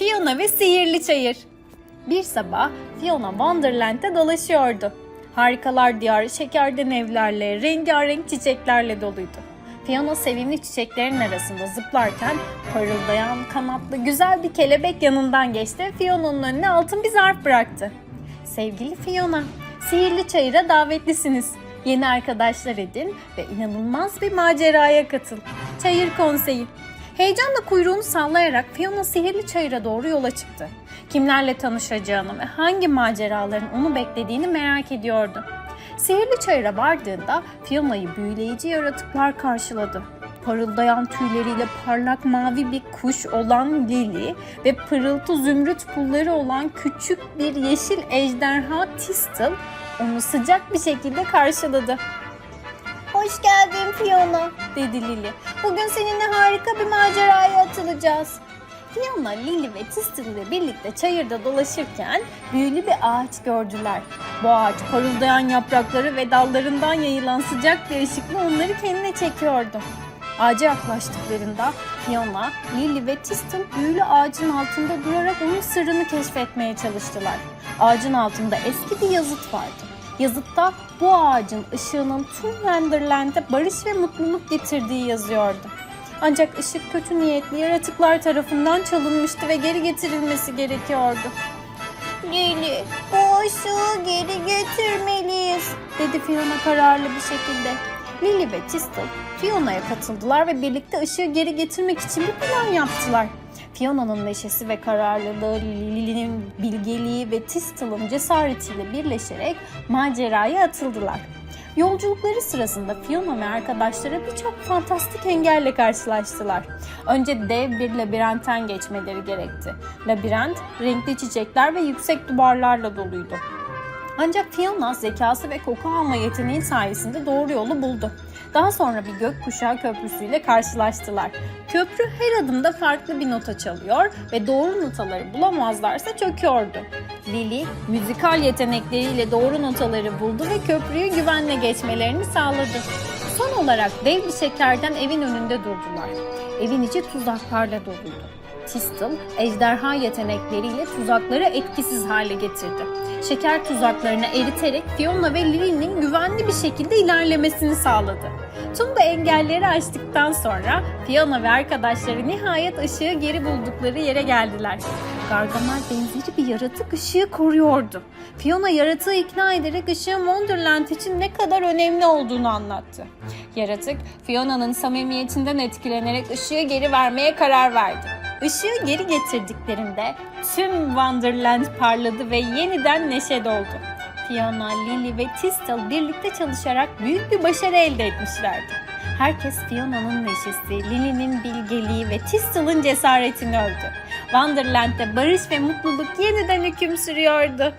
Fiona ve Sihirli Çayır Bir sabah Fiona Wonderland'de dolaşıyordu. Harikalar diyarı şekerden evlerle, rengarenk çiçeklerle doluydu. Fiona sevimli çiçeklerin arasında zıplarken parıldayan kanatlı güzel bir kelebek yanından geçti ve Fiona'nın önüne altın bir zarf bıraktı. Sevgili Fiona, sihirli çayıra davetlisiniz. Yeni arkadaşlar edin ve inanılmaz bir maceraya katıl. Çayır Konseyi. Heyecanla kuyruğunu sallayarak Fiona sihirli çayıra doğru yola çıktı. Kimlerle tanışacağını ve hangi maceraların onu beklediğini merak ediyordu. Sihirli çayıra vardığında Fiona'yı büyüleyici yaratıklar karşıladı. Parıldayan tüyleriyle parlak mavi bir kuş olan Lily ve pırıltı zümrüt pulları olan küçük bir yeşil ejderha Tistle onu sıcak bir şekilde karşıladı. Hoş geldin Fiona, dedi Lily. Bugün seninle harika bir maceraya atılacağız. Fiona, Lily ve Tistle ile birlikte çayırda dolaşırken büyülü bir ağaç gördüler. Bu ağaç parıldayan yaprakları ve dallarından yayılan sıcak bir ışıkla onları kendine çekiyordu. Ağaca yaklaştıklarında Fiona, Lily ve Tistle büyülü ağacın altında durarak onun sırrını keşfetmeye çalıştılar. Ağacın altında eski bir yazıt vardı. Yazıtta bu ağacın ışığının tüm Wonderland'e barış ve mutluluk getirdiği yazıyordu. Ancak ışık kötü niyetli yaratıklar tarafından çalınmıştı ve geri getirilmesi gerekiyordu. Lili, bu ışığı geri getirmeliyiz, dedi Fiona kararlı bir şekilde. Lily ve Tistle Fiona'ya katıldılar ve birlikte ışığı geri getirmek için bir plan yaptılar. Fiona'nın neşesi ve kararlılığı, Lily'nin bilgeliği ve Tistle'ın cesaretiyle birleşerek maceraya atıldılar. Yolculukları sırasında Fiona ve arkadaşları birçok fantastik engelle karşılaştılar. Önce dev bir labirentten geçmeleri gerekti. Labirent renkli çiçekler ve yüksek duvarlarla doluydu. Ancak Fiona zekası ve koku alma yeteneği sayesinde doğru yolu buldu. Daha sonra bir gökkuşağı köprüsüyle karşılaştılar. Köprü her adımda farklı bir nota çalıyor ve doğru notaları bulamazlarsa çöküyordu. Lily müzikal yetenekleriyle doğru notaları buldu ve köprüyü güvenle geçmelerini sağladı. Son olarak dev bir şekerden evin önünde durdular. Evin içi tuzaklarla doluydu. Tistle, ejderha yetenekleriyle tuzakları etkisiz hale getirdi. Şeker tuzaklarını eriterek Fiona ve Lily'nin güvenli bir şekilde ilerlemesini sağladı. Tüm bu engelleri aştıktan sonra Fiona ve arkadaşları nihayet ışığı geri buldukları yere geldiler. Gargamel benzeri bir yaratık ışığı koruyordu. Fiona yaratığı ikna ederek ışığın Wonderland için ne kadar önemli olduğunu anlattı. Yaratık, Fiona'nın samimiyetinden etkilenerek ışığı geri vermeye karar verdi. Işığı geri getirdiklerinde tüm Wonderland parladı ve yeniden neşe doldu. Fiona, Lily ve Tistle birlikte çalışarak büyük bir başarı elde etmişlerdi. Herkes Fiona'nın neşesi, Lily'nin bilgeliği ve Tistle'ın cesaretini övdü. Wonderland'de barış ve mutluluk yeniden hüküm sürüyordu.